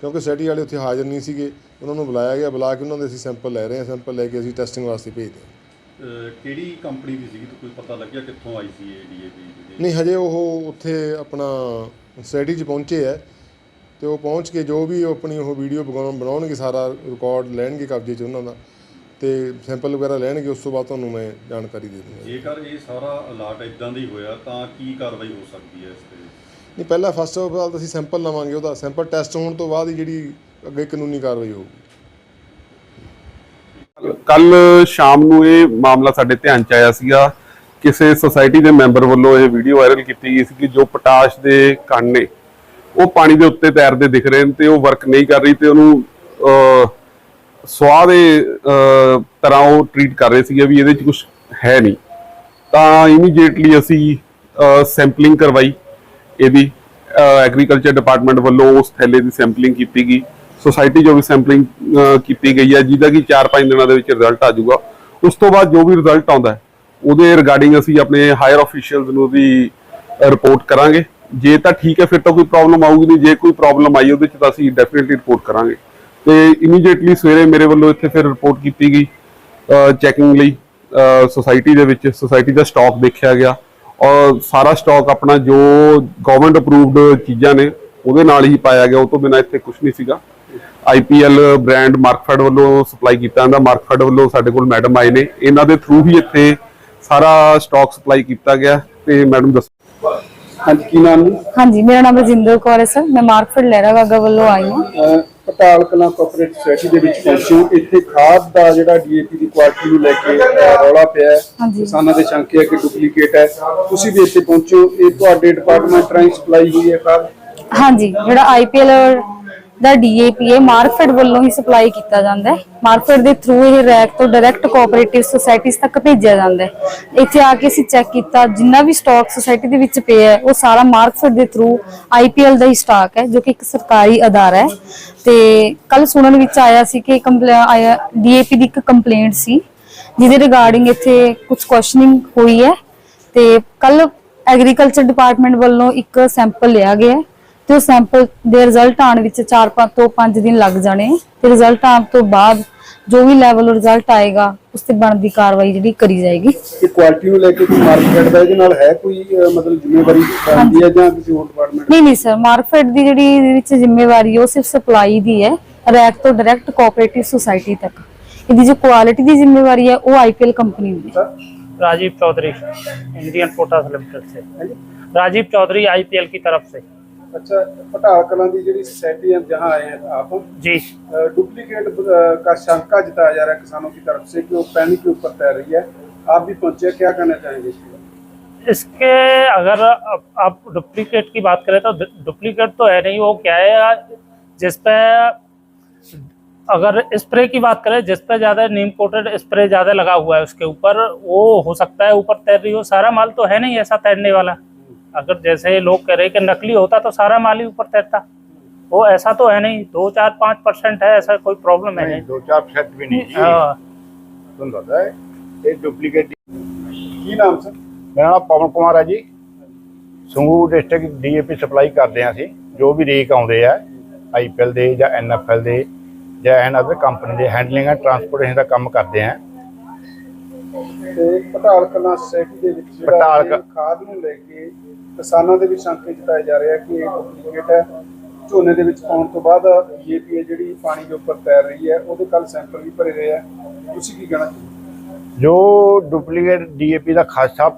ਕਿਉਂਕਿ ਸੋਸਾਇਟੀ ਵਾਲੇ ਉੱਥੇ ਹਾਜ਼ਰ ਨਹੀਂ ਸੀਗੇ ਉਹਨਾਂ ਨੂੰ ਬੁਲਾਇਆ ਗਿਆ ਬੁਲਾ ਕੇ ਉਹਨਾਂ ਦੇ ਅਸੀਂ ਸੈਂਪਲ ਲੈ ਰਹੇ ਹਾਂ ਸੈਂਪਲ ਲੈ ਕੇ ਅਸੀਂ ਟੈਸਟਿੰਗ ਵਾਸਤੇ ਭੇਜਦੇ ਹਾਂ ਕਿਹੜੀ ਕੰਪਨੀ ਦੀ ਸੀਗੀ? ਕੋਈ ਪਤਾ ਲੱਗਿਆ ਕਿੱਥੋਂ ਆਈ ਸੀ ਇਹ ਡੀਏਪੀ ਨਹੀਂ ਹਜੇ ਉਹ ਉੱਥੇ ਆਪਣਾ ਸੋਸਾਇਟੀ 'ਚ ਪਹੁੰਚੇ ਹੈ। ਤੇ ਉਹ ਪਹੁੰਚ ਕੇ ਜੋ ਵੀ ਉਹ ਆਪਣੀ ਉਹ ਵੀਡੀਓ ਬਣਾਉਣ ਬਣਾਉਣਗੇ ਸਾਰਾ ਰਿਕਾਰਡ ਲੈਣਗੇ ਕਬਜ਼ੇ 'ਚ ਉਹਨਾਂ ਦਾ। ਤੇ ਸੈਂਪਲ ਵਗੈਰਾ ਲੈਣਗੇ ਉਸ ਤੋਂ ਬਾਅਦ ਤੁਹਾਨੂੰ ਮੈਂ ਜਾਣਕਾਰੀ ਦੇ ਦੂੰਗਾ ਜੇਕਰ ਇਹ ਸਾਰਾ ਅਲਾਟ ਇਦਾਂ ਦੀ ਹੋਇਆ ਤਾਂ ਕੀ ਕਾਰਵਾਈ ਹੋ ਸਕਦੀ ਹੈ ਇਸ ਤੇ? ਨਹੀਂ ਪਹਿਲਾਂ ਫਸਟ ਆਫ ਆਲ ਅਸੀਂ ਸੈਂਪਲ ਲਵਾਂਗੇ ਉਹਦਾ। ਸੈਂਪਲ ਟੈਸਟ ਹੋਣ ਤੋਂ ਬਾਅਦ ਹੀ ਜਿਹੜੀ ਅੱਗੇ ਕਾਨੂੰਨੀ ਕਾਰਵਾਈ ਹੋਊਗੀ। ਕੱਲ ਸ਼ਾਮ ਨੂੰ ਇਹ ਮਾਮਲਾ ਸਾਡੇ ਧਿਆਨ ਚ ਆਇਆ ਸੀਗਾ। ਕਿਸੇ ਸੁਸਾਇਟੀ ਦੇ ਮੈਂਬਰ ਵੱਲੋਂ ਇਹ ਵੀਡੀਓ ਵਾਇਰਲ ਕੀਤੀ ਗਈ ਸੀ ਕਿ ਜੋ ਪੋਟਾਸ਼ ਦੇ ਕਣ ਨੇ ਉਹ ਪਾਣੀ ਦੇ ਉੱਤੇ ਤੈਰਦੇ ਦਿਖ ਰਹੇ ਨੇ ਤੇ ਉਹ ਵਰਕ ਨਹੀਂ ਕਰ ਰਹੀ ਤੇ ਉਹਨੂੰ ਅਹ, ਸਵਾਹ ਦੇ ਤਰ੍ਹਾਂ ਉਹ ਟਰੀਟ ਕਰ ਰਹੇ ਸੀਗੇ ਵੀ ਇਹਦੇ ਚ ਕੁਝ ਹੈ ਨਹੀਂ। ਤਾਂ ਇਮੀਡੀਏਟਲੀ ਅਸੀਂ ਸੈਂਪਲਿੰਗ ਕਰਵਾਈ ਇਹਦੀ। ਐਗਰੀਕਲਚਰ ਡਿਪਾਰਟਮੈਂਟ ਵੱਲੋਂ ਉਸ ਥੈਲੇ ਦੀ ਸੈਂਪਲਿੰਗ ਕੀਤੀ ਗਈ। ਸੋਸਾਇਟੀ ਜੋ ਵੀ ਸੈਂਪਲਿੰਗ ਕੀਤੀ ਗਈ ਹੈ ਜਿਹਦਾ ਕਿ 4-5 ਦਿਨਾਂ ਦੇ ਵਿੱਚ ਰਿਜ਼ਲਟ ਆ ਜਾਊਗਾ। ਉਸ ਤੋਂ ਬਾਅਦ ਜੋ ਵੀ ਰਿਜ਼ਲਟ ਆਉਂਦਾ ਉਹਦੇ ਰਿਗਾਰਡਿੰਗ ਅਸੀਂ ਆਪਣੇ ਹਾਇਰ ਅਫੀਸ਼ੀਅਲਸ ਨੂੰ ਵੀ ਰਿਪੋਰਟ ਕਰਾਂਗੇ। ਜੇ ਤਾਂ ਠੀਕ ਹੈ, ਫਿਰ ਤਾਂ ਕੋਈ ਪ੍ਰੋਬਲਮ ਆਊਗੀ ਨਹੀਂ। ਜੇ ਕੋਈ ਪ੍ਰੋਬਲਮ ਆਈ ਉਹਦੇ ਚ ਤਾਂ ਅਸੀਂ ਡੈਫੀਨਿਟਲੀ ਰਿਪੋਰਟ ਕਰਾਂਗੇ। ਤੇ ਇਮੀਡੀਏਟਲੀ ਸਵੇਰੇ ਮੇਰੇ ਵੱਲੋਂ ਇੱਥੇ ਫਿਰ ਰਿਪੋਰਟ ਕੀਤੀ ਗਈ ਚੈਕਿੰਗ ਲਈ ਸੋਸਾਇਟੀ ਦੇ ਵਿੱਚ। ਸੁਸਾਇਟੀ ਦਾ ਸਟਾਕ ਦੇਖਿਆ ਗਿਆ। ਔਰ ਸਾਰਾ ਸਟਾਕ ਆਪਣਾ ਜੋ ਗਵਰਨਮੈਂਟ ਅਪਰੂਵਡ ਚੀਜ਼ਾਂ ਨੇ, ਉਹਦੇ ਨਾਲ ਹੀ ਪਾਇਆ ਗਿਆ। ਉਹ ਤੋਂ ਬਿਨਾਂ ਇੱਥੇ ਕੁਝ ਨਹੀਂ ਸੀਗਾ। ਆਈਪੀਐਲ ਬ੍ਰਾਂਡ ਮਾਰਕਫੈਡ ਵੱਲੋਂ ਸਪਲਾਈ ਕੀਤਾ ਜਾਂਦਾ। ਮਾਰਕਫੈਡ ਵੱਲੋਂ ਸਾਡੇ ਕੋਲ ਮੈਡਮ ਆਏ ਨੇ। ਇਹਨਾਂ ਦੇ ਥਰੂ ਹੀ ਇੱਥੇ ਸਾਰਾ ਸਟਾਕ ਸਪਲਾਈ ਕੀਤਾ ਗਿਆ। ਤੇ ਮੈਡਮ ਦੱਸੋ। ਹਾਂਜੀ ਕੀ ਨਾਮ ਜੀ? ਹਾਂਜੀ ਮੇਰਾ ਨਾਮ ਰਜਿੰਦਰ ਕੌਰ ਹੈ ਸਰ। ਮੈਂ ਮਾਰਕਫੈਡ ਲਹਿਰਾ ਗਾਗਾ ਵੱਲੋਂ ਆਈ ਹਾਂ। ਅਹ ਪਟਾਲ ਕਲਾਂ ਕੋਆਪਰੇਟਿਵ ਸੋਸਾਇਟੀ ਦੇ ਵਿੱਚ ਪਹੁੰਚੇ ਇੱਥੇ ਖਾਦ ਦਾ ਜਿਹੜਾ ਡੀਏਪੀ ਦੀ ਕੁਆਲਿਟੀ ਨੂੰ ਲੈ ਕੇ ਅਹ, ਰੌਲਾ ਪਿਆ ਹੈ। ਹਾਂਜੀ। ਕਿਸਾਨਾਂ ਦੇ ਸ਼ੰਕੇ ਹੈ ਕਿ ਡੁਪਲੀਕੇਟ ਹੈ। ਤੁਸੀਂ ਵੀ ਇੱਥੇ ਪਹੁੰਚੇ ਇਹ ਤੁਹਾਡੇ ਡਿਪਾਰਟਮੈਂਟ ਰਾਹੀਂ ਸਪਲਾਈ ਹੋਈ ਹੈ ਖਾਦ? ਹਾਂਜੀ ਜਿਹੜਾ ਆਈਪੀਐਲ ਦਾ ਡੀਏਪੀ ਹੈ ਮਾਰਕਫੈਡ ਵੱਲੋਂ ਹੀ ਸਪਲਾਈ ਕੀਤਾ ਜਾਂਦਾ ਹੈ। ਮਾਰਕਫੈਡ ਦੇ ਥਰੂ ਇਹ ਰੈਕ ਤੋਂ ਡਾਇਰੈਕਟ ਕੋਆਪਰੇਟਿਵ ਸੁਸਾਇਟੀਜ਼ ਤੱਕ ਭੇਜਿਆ ਜਾਂਦਾ ਹੈ। ਇੱਥੇ ਆ ਕੇ ਅਸੀਂ ਚੈੱਕ ਕੀਤਾ, ਜਿੰਨਾ ਵੀ ਸਟਾਕ ਸੁਸਾਇਟੀ ਦੇ ਵਿੱਚ ਪਿਆ ਹੈ, ਉਹ ਸਾਰਾ ਮਾਰਕਫੈਡ ਦੇ ਥਰੂ ਆਈਪੀਐਲ ਦਾ ਹੀ ਸਟਾਕ ਹੈ, ਜੋ ਕਿ ਇੱਕ ਸਰਕਾਰੀ ਅਦਾਰਾ ਹੈ। ਤੇ ਕੱਲ ਸੁਣਨ ਵਿੱਚ ਆਇਆ ਸੀ ਕਿ ਆਇਆ ਡੀਏਪੀ ਦੀ ਇੱਕ ਕੰਪਲੇਂਟ ਸੀ, ਜਿਹਦੇ ਰਿਗਾਰਡਿੰਗ ਇੱਥੇ ਕੁਝ ਕੁਐਸਚਨਿੰਗ ਹੋਈ ਹੈ। ਤੇ ਕੱਲ ਐਗਰੀਕਲਚਰ ਡਿਪਾਰਟਮੈਂਟ ਵੱਲੋਂ ਇੱਕ ਸੈਂਪਲ ਲਿਆ ਗਿਆ ਹੈ। ਤੇ ਉਹ ਸੈਂਪਲ ਦੇ ਰਿਜ਼ਲਟ ਆਉਣ ਵਿੱਚ 4 ਤੋਂ 5 ਦਿਨ ਲੱਗ ਜਾਣੇ ਹੈ ਤੇ ਰਿਜ਼ਲਟ ਆਉਣ ਤੋਂ ਬਾਅਦ ਜੋ ਵੀ ਲੈਵਲ ਰਿਜ਼ਲਟ ਆਏਗਾ ਉਸ ਤੇ ਬਣਦੀ ਕਾਰਵਾਈ ਜਿਹੜੀ ਕਰੀ ਜਾਏਗੀ ਇਹ ਕੁਆਲਿਟੀ ਨੂੰ ਲੈ ਕੇ ਕੋਈ ਮਾਰਕੀਟ ਦਾ ਇਹਦੇ ਨਾਲ ਹੈ ਕੋਈ ਅਹ, ਮਤਲਬ ਜ਼ਿੰਮੇਵਾਰੀ ਬਣਦੀ ਹੈ ਜਾਂ ਕਿਸੇ ਹੋਰ ਡਿਪਾਰਟਮੈਂਟ ਨਹੀਂ ਨਹੀਂ ਸਰ ਮਾਰਕਫੈਡ ਦੀ ਜਿਹੜੀ ਇਹਦੇ ਵਿੱਚ ਜ਼ਿੰਮੇਵਾਰੀ ਹੈ ਉਹ ਸਿਰਫ ਸਪਲਾਈ ਦੀ ਹੈ ਰੈਕ ਤੋਂ ਡਾਇਰੈਕਟ ਕੋਆਪਰੇਟਿਵ ਸੁਸਾਇਟੀ ਤੱਕ ਇਹਦੀ ਜੋ ਕੁਆਲਿਟੀ ਦੀ ਜ਼ਿੰਮੇਵਾਰੀ ਹੈ ਉਹ ਆਈਪੀਐਲ ਕੰਪਨੀ ਦੀ ਹੈ Rajiv Chaudhary Indian potash limited से राजीव चौधरी आईपीएल की तरफ से अच्छा पटाल कलां की ਜਿਹੜੀ सोसाइटी है जहां आए हैं आप जी डुप्लीकेट का शंका जताया जा रहा है किसानों की तरफ से कि वो पानी के ऊपर तैर रही है आप भी पहुंचे क्या कहना चाहेंगे इसके बारे इसके अगर आप- आप डुप्लीकेट की बात करें तो डुप्लीकेट तो है नहीं वो क्या है जिस पे अगर स्प्रे की बात करें जिस पे ज्यादा नीम कोटेड स्प्रे ज्यादा लगा हुआ है उसके ऊपर वो हो सकता है ऊपर तैर रही हो सारा माल तो है नहीं ऐसा तैरने वाला अगर जैसे लोग कह रहे हैं कि नकली होता तो सारा माल ही ऊपर तैरता वो ऐसा तो है नहीं दो चार पाँच परसेंट है ऐसा कोई प्रॉब्लम है नहीं ਦੋ ਚਾਰ percent ਵੀ ਨਹੀਂ ਜੀ हाँ ਤੁਹਾਨੂੰ ਦੱਸਦਾ ਹੈ, ਇਹ ਡੁਪਲੀਕੇਟ की नाम सर ਮੇਰਾ ਨਾਮ ਪਵਨ ਕੁਮਾਰ ਹੈ ਜੀ ਸੰਗਰੂਰ ਡਿਸਟ੍ਰਿਕਟ ਡੀਏਪੀ ਸਪਲਾਈ ਕਰਦੇ ਹਾਂ ਅਸੀਂ ਜੋ ਵੀ ਰੇਕ ਆਉਂਦੇ ਆ ਆਈਪੀਐਲ ਦੇ ਜਾਂ ਐਨਐਫਐਲ ਦੇ ਜਾਂ ਐਨ ਅਦਰ ਕੰਪਨੀ ਦੇ ਹੈਂਡਲਿੰਗ ਐਂਡ ਟਰਾਂਸਪੋਰਟੇਸ਼ਨ ਦਾ ਕੰਮ ਕਰਦੇ ਆ ਤੇ ਪਟਾਲ ਕਲਾਂ ਸੋਸਾਇਟੀ ਦੇ ਵਿੱਚ ਜਿਹੜਾ ਪਟਾਲ ਇਹ ਕ- ਖਾਦ ਨੂੰ ਲੈ ਕੇ ਕਿਸਾਨਾਂ ਦੇ ਵਿੱਚ ਸ਼ੰਕੇ ਜਤਾਏ ਜਾ ਰਹੇ ਕਿ ਇਹ ਡੁਪਲੀਕੇਟ ਹੈ। ਝੋਨੇ ਦੇ ਵਿੱਚ ਪਾਉਣ ਤੋਂ ਬਾਅਦ ਡੀਏਪੀ ਹੈ ਜਿਹੜੀ ਪਾਣੀ ਦੇ ਉੱਪਰ ਤੈਰ ਰਹੀ ਹੈ, ਉਹਦੇ ਕੱਲ ਸੈਂਪਲ ਵੀ ਭਰੇ ਰਹੇ ਆ। ਤੁਸੀਂ ਕੀ ਕਹਿਣਾ ਚਾਹੁੰਦੇ ਹੋ? ਜੋ ਡੁਪਲੀਕੇਟ ਡੀਏਪੀ ਦਾ ਖਾਸਾ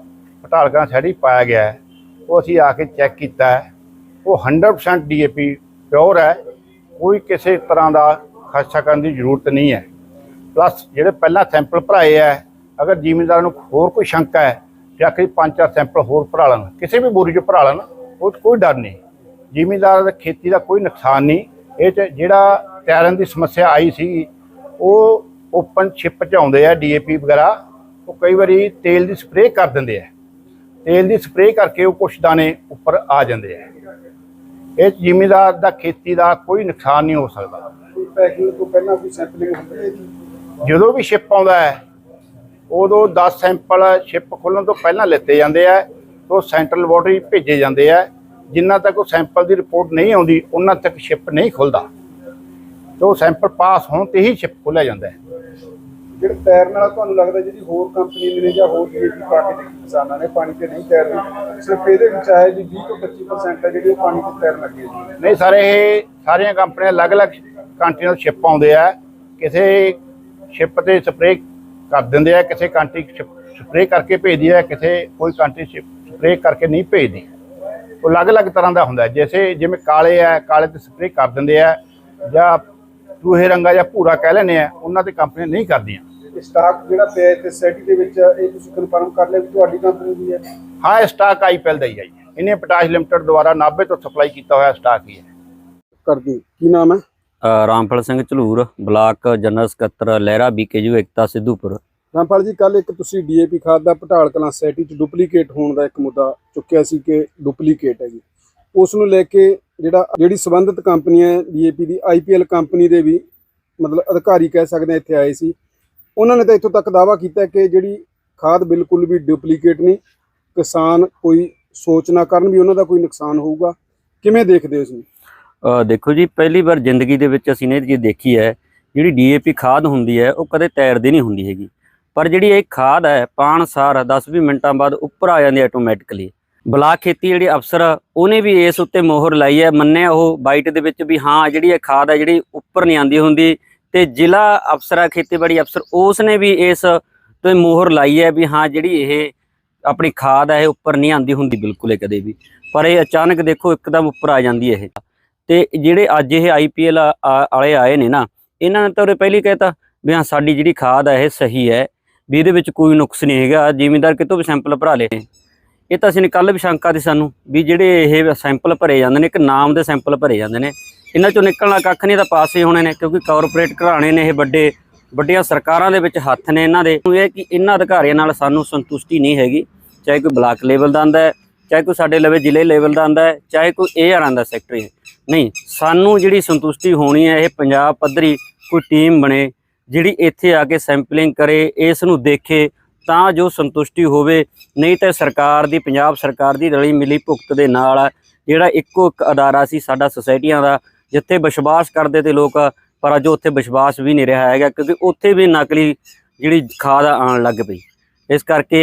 ਪਟਾਲਕਾਂ ਸੈਡੀ ਪਾਇਆ ਗਿਆ ਹੈ, ਉਹ ਅਸੀਂ ਆ ਕੇ ਚੈੱਕ ਕੀਤਾ ਹੈ। ਉਹ 100% ਡੀਏਪੀ ਪਿਓਰ ਹੈ। ਕੋਈ ਕਿਸੇ ਤਰ੍ਹਾਂ ਦਾ ਖਾਸਾ ਕਰਨ ਦੀ ਜ਼ਰੂਰਤ ਨਹੀਂ ਹੈ। ਪਲੱਸ ਜਿਹੜੇ ਪਹਿਲਾਂ ਸੈਂਪਲ ਭਰਾਏ ਹੈ, ਅਗਰ ਜ਼ਿਮੀਂਦਾਰ ਨੂੰ ਹੋਰ ਕੋਈ ਸ਼ੰਕਾ ਹੈ ਤੇ ਆਖਰੀ ਪੰਜ ਚਾਰ ਸੈਂਪਲ ਹੋਰ ਭਰਾ ਲੈਣ। ਕਿਸੇ ਵੀ ਬੋਰੀ 'ਚ ਭਰਾ ਲੈਣ ਉਹ 'ਚ ਕੋਈ ਡਰ ਨਹੀਂ। ਜ਼ਿਮੀਂਦਾਰ ਦਾ ਖੇਤੀ ਦਾ ਕੋਈ ਨੁਕਸਾਨ ਨਹੀਂ। ਇਹ 'ਚ ਜਿਹੜਾ ਤੈਰਨ ਦੀ ਸਮੱਸਿਆ ਆਈ ਸੀ ਉਹ ਓਪਨ ਸ਼ਿਪ 'ਚ ਆਉਂਦੇ ਆ ਡੀਏਪੀ ਵਗੈਰਾ ਉਹ ਕਈ ਵਾਰੀ ਤੇਲ ਦੀ ਸਪਰੇਅ ਕਰ ਦਿੰਦੇ ਆ। ਤੇਲ ਦੀ ਸਪਰੇਅ ਕਰਕੇ ਉਹ ਕੁਛ ਦਾਣੇ ਉੱਪਰ ਆ ਜਾਂਦੇ ਆ। ਇਹ 'ਚ ਜ਼ਿਮੀਂਦਾਰ ਦਾ ਖੇਤੀ ਦਾ ਕੋਈ ਨੁਕਸਾਨ ਨਹੀਂ ਹੋ ਸਕਦਾ। ਕੋਈ ਪੈਕਿੰਗ ਤੋਂ ਪਹਿਲਾਂ ਕੋਈ ਸੈਂਪਲਿੰਗ ਹੁੰਦੀ ਹੈ ਜੀ? ਜਦੋਂ ਵੀ ਸ਼ਿਪ ਆਉਂਦਾ ਹੈ ਉਦੋਂ 10 ਸੈਂਪਲ ਸ਼ਿਪ ਖੁੱਲਣ ਤੋਂ ਪਹਿਲਾਂ ਲਿੱਤੇ ਜਾਂਦੇ ਆ ਤੋਂ ਸੈਂਟਰਲ ਲੈਬੋਰਟਰੀ ਭੇਜੇ ਜਾਂਦੇ ਆ। ਜਿੰਨਾ ਤੱਕ ਉਹ ਸੈਂਪਲ ਦੀ ਰਿਪੋਰਟ ਨਹੀਂ ਆਉਂਦੀ ਉਹਨਾਂ ਤੱਕ ਸ਼ਿਪ ਨਹੀਂ ਖੁੱਲਦਾ। ਤੋਂ ਸੈਂਪਲ ਪਾਸ ਹੋਣ ਤੇ ਹੀ ਸ਼ਿਪ ਖੋਲ੍ਹਿਆ ਜਾਂਦਾ ਹੈ। ਜਿਹੜੇ ਤੈਰਨ ਵਾਲਾ ਤੁਹਾਨੂੰ ਲੱਗਦਾ ਜਿਹੜੀ ਹੋਰ ਕੰਪਨੀ ਨੇ ਜਾਂ ਹੋਰ ਡੀਏਪੀ ਪਾ ਕੇ ਦੇਖੀ ਕਿਸਾਨਾਂ ਨੇ ਪਾਣੀ ਤੇ ਨਹੀਂ ਤੈਰ ਰਹੀ ਸਿਰਫ ਇਹਦੇ ਵਿੱਚ ਆਇਆ ਜੀ 20 ਤੋਂ 25% ਹੈ ਜਿਹੜੀ ਉਹ ਪਾਣੀ ਤੇ ਤੈਰਨ ਲੱਗੀ ਨਹੀਂ ਸਾਰੇ ਇਹ ਸਾਰੀਆਂ ਕੰਪਨੀਆਂ ਅਲੱਗ-ਅਲੱਗ ਕੰਟਰੀ ਨਾਲ ਸ਼ਿਪ ਆਉਂਦੇ ਆ। ਕਿਸੇ ਸ਼ਿਪ ਤੇ ਸਪਰੇਅ ਕਰ ਦਿੰਦੇ ਆ ਕਿਸੇ ਕੰਟਰੀ ਸਪਰੇਅ ਕਰਕੇ ਭੇਜਦੀ ਆ ਕਿਸੇ ਕੋਈ ਕੰਟਰੀ ਸਪਰੇਅ ਕਰਕੇ ਨਹੀਂ ਭੇਜਦੀ। ਉਹ ਅਲੱਗ-ਅਲੱਗ ਤਰ੍ਹਾਂ ਦਾ ਹੁੰਦਾ। ਹੈ। ਜੈਸੇ ਜਿਵੇਂ ਕਾਲੇ ਆ ਕਾਲੇ ਤੇ ਸਪਰੇਅ ਕਰ ਦਿੰਦੇ ਆ ਜਾਂ ਚੂਹੇ ਰੰਗਾ ਜਾਂ ਭੂਰਾ ਕਹਿ ਲੈਂਦੇ ਆ ਉਹਨਾਂ ਤੇ ਕੰਪਨੀਆਂ ਨਹੀਂ ਕਰਦੀਆਂ। ਸਟਾਕ ਜਿਹੜਾ ਪਿਆ ਇੱਥੇ ਸੋਸਾਇਟੀ ਦੇ ਵਿੱਚ ਇਹ ਤੁਸੀਂ ਕਨਫਰਮ ਕਰ ਲਿਆ ਵੀ ਤੁਹਾਡੀ ਕੰਪਨੀ ਦੀ ਹੈ? ਹਾਂ ਇਹ ਸਟਾਕ ਆਈਪੀਐਲ ਦਾ ਹੀ ਹੈ ਜੀ। ਇਹਨੇ ਪੋਟਾਸ਼ ਲਿਮਟਿਡ ਦੁਆਰਾ ਨਾਭੇ ਤੋਂ ਸਪਲਾਈ ਕੀਤਾ ਹੋਇਆ ਸਟਾਕ ਹੀ ਹੈ। ਕਰਦੀ ਕੀ ਨਾਮ ਹੈ? ਰਾਮਫਲ ਸਿੰਘ ਝਲੂਰ, ਬਲਾਕ ਜਨਰਲ ਸਕੱਤਰ ਲਹਿਰਾ ਬੀਕੇਯੂ ਏਕਤਾ ਸਿੱਧੂਪੁਰ। ਰਾਮਪਾਲ ਜੀ ਕੱਲ ਇੱਕ ਤੁਸੀਂ ਡੀਏਪੀ ਖਾਦ ਦਾ ਪਟਾਲ ਕਲਾਂ ਸੋਸਾਇਟੀ 'ਚ ਡੁਪਲੀਕੇਟ ਹੋਣ ਦਾ ਇੱਕ ਮੁੱਦਾ ਚੁੱਕਿਆ ਸੀ ਕਿ ਡੁਪਲੀਕੇਟ ਹੈ ਜੀ। ਉਸ ਨੂੰ ਲੈ ਕੇ ਜਿਹੜਾ, ਜਿਹੜੀ ਸੰਬੰਧਿਤ ਕੰਪਨੀ ਹੈ, ਡੀਏਪੀ ਦੀ ਆਈਪੀਐਲ ਕੰਪਨੀ ਦੇ ਵੀ ਮਤਲਬ ਅਧਿਕਾਰੀ ਕਹਿ ਸਕਦੇ ਆ, ਇੱਥੇ ਆਏ ਸੀ। ਉਹਨਾਂ ਨੇ ਤਾਂ ਇੱਥੋਂ ਤੱਕ ਦਾਅਵਾ ਕੀਤਾ ਕਿ ਜਿਹੜੀ ਖਾਦ ਬਿਲਕੁਲ ਵੀ ਡੁਪਲੀਕੇਟ ਨਹੀਂ, ਕਿਸਾਨ ਕੋਈ ਸੋਚ ਨਾ ਕਰਨ ਵੀ ਉਹਨਾਂ ਦਾ ਕੋਈ ਨੁਕਸਾਨ ਹੋਊਗਾ। ਕਿਵੇਂ ਦੇਖਦੇ ਹੋ ਇਸ ਨੂੰ? ਦੇਖੋ ਜੀ, ਪਹਿਲੀ ਵਾਰ ਜ਼ਿੰਦਗੀ ਦੇ ਵਿੱਚ ਅਸੀਂ ਨੇ ਇਹ ਚੀਜ਼ ਦੇਖੀ ਹੈ, ਜਿਹੜੀ ਡੀਏਪੀ ਖਾਦ ਹੁੰਦੀ ਹੈ, ਉਹ ਕਦੇ ਤੈਰਦੀ ਨਹੀਂ ਹੁੰਦੀ ਹੈਗੀ। ਪਰ ਜਿਹੜੀ ਇਹ ਖਾਦ ਹੈ, ਪਾਣ, ਸਾਰ 10-20 ਮਿੰਟਾਂ ਬਾਅਦ ਉੱਪਰ ਆ ਜਾਂਦੀ ਆਟੋਮੈਟਿਕਲੀ ਬਲਾਕ ਖੇਤੀ ਜਿਹੜੇ ਅਫਸਰ ਉਹਨੇ ਵੀ ਇਸ ਉੱਤੇ ਮੋਹਰ ਲਾਈ ਹੈ, ਮੰਨਿਆ ਉਹ ਬਾਈਟ ਦੇ ਵਿੱਚ ਵੀ ਹਾਂ, ਜਿਹੜੀ ਇਹ ਖਾਦ ਹੈ, ਜਿਹੜੀ ਉੱਪਰ ਨਹੀਂ ਆਂਦੀ ਹੁੰਦੀ। ਤੇ ਜ਼ਿਲ੍ਹਾ ਅਫਸਰ ਖੇਤੀਬਾੜੀ ਅਫਸਰ ਉਸ ਨੇ ਵੀ ਇਸ ਤੇ ਮੋਹਰ ਲਾਈ ਹੈ ਵੀ ਹਾਂ, ਜਿਹੜੀ ਇਹ ਆਪਣੀ ਖਾਦ ਹੈ, ਇਹ ਉੱਪਰ ਨਹੀਂ ਆਂਦੀ ਹੁੰਦੀ ਬਿਲਕੁਲ ਹੀ ਕਦੇ ਵੀ। ਪਰ ਇਹ ਅਚਾਨਕ ਦੇਖੋ, ਇੱਕਦਮ ਉੱਪਰ ਆ ਜਾਂਦੀ ਹੈ ਇਹ। ਤੇ ਜਿਹੜੇ ਅੱਜ ਇਹ ਆਈਪੀਐਲ ਵਾਲੇ ਆਏ ਨੇ ਨਾ, ਇਹਨਾਂ ਨੇ ਤਾਂ ਉਰੇ ਪਹਿਲੀ ਕਹਿਤਾ ਵੀ ਹਾਂ, ਸਾਡੀ ਜਿਹੜੀ ਖਾਦ ਹੈ ਇਹ ਸਹੀ ਹੈ, ਵੀ ਇਹਦੇ ਵਿੱਚ ਕੋਈ ਨੁਕਸ ਨਹੀਂ ਹੈਗਾ, ਜ਼ਿਮੀਂਦਾਰ ਕਿਤੋਂ ਵੀ ਸੈਂਪਲ ਭਰਾ ਲੇ। ਇਹ ਤਾਂ ਅਸੀਂ ਕੱਲ ਵੀ ਸ਼ੰਕਾ ਦੀ ਸਾਨੂੰ ਵੀ ਜਿਹੜੇ ਇਹ ਸੈਂਪਲ ਭਰੇ ਜਾਂਦੇ ਨੇ, ਇੱਕ ਨਾਮ ਦੇ ਸੈਂਪਲ ਭਰੇ ਜਾਂਦੇ ਨੇ, ਇਹਨਾਂ ਚੋਂ ਨਿਕਲਣਾ ਕੱਖ ਨਹੀਂ ਤਾਂ ਪਾਸੇ ਹੋਣੇ ਨੇ, ਕਿਉਂਕਿ ਕਾਰਪੋਰੇਟ ਘਰਾਣੇ ਨੇ ਇਹ ਵੱਡੇ ਵੱਡੀਆਂ ਸਰਕਾਰਾਂ ਦੇ ਵਿੱਚ ਹੱਥ ਨੇ ਇਹਨਾਂ ਦੇ। ਇਹ ਕਿ ਇਹਨਾਂ ਅਧਿਕਾਰੀਆਂ ਨਾਲ ਸਾਨੂੰ ਸੰਤੁਸ਼ਟੀ ਨਹੀਂ ਹੈਗੀ, ਚਾਹੇ ਕੋਈ ਬਲਾਕ ਲੈਵਲ ਦਾ ਆਂਦਾ ਹੈ ਚਾਹੇ ਕੋਈ ਸਾਡੇ ਲਵੇ ਜ਼ਿਲ੍ਹੇ ਲੈਵਲ ਦਾ ਆਂਦਾ ਹੈ, ਚਾਹੇ ਕੋਈ ਏਆਰ ਆਂਦਾ ਸੈਕਟਰੀ ਨਹੀਂ, ਸਾਨੂੰ ਜਿਹੜੀ ਸੰਤੁਸ਼ਟੀ ਹੋਣੀ ਹੈ, ਇਹ ਪੰਜਾਬ ਪੱਧਰੀ ਕੋਈ ਟੀਮ ਬਣੇ, ਜਿਹੜੀ ਇੱਥੇ ਆ ਕੇ ਸੈਂਪਲਿੰਗ ਕਰੇ, ਇਸ ਨੂੰ ਦੇਖੇ, ਤਾਂ ਜੋ ਸੰਤੁਸ਼ਟੀ ਹੋਵੇ। ਨਹੀਂ ਤਾਂ ਸਰਕਾਰ ਦੀ, ਪੰਜਾਬ ਸਰਕਾਰ ਦੀ ਰਲੀ ਮਿਲੀ ਭੁਗਤ ਦੇ ਨਾਲ ਜਿਹੜਾ ਇੱਕੋ ਇੱਕ ਅਦਾਰਾ ਸੀ ਸਾਡਾ ਸੁਸਾਇਟੀਆਂ ਦਾ, ਜਿੱਥੇ ਵਿਸ਼ਵਾਸ ਕਰਦੇ ਤੇ ਲੋਕ, ਪਰ ਅੱਜ ਉੱਥੇ ਵਿਸ਼ਵਾਸ ਵੀ ਨਹੀਂ ਰਿਹਾ ਹੈਗਾ, ਕਿਉਂਕਿ ਉੱਥੇ ਵੀ ਨਕਲੀ ਜਿਹੜੀ ਖਾਦ ਆਉਣ ਲੱਗ ਪਈ। ਇਸ ਕਰਕੇ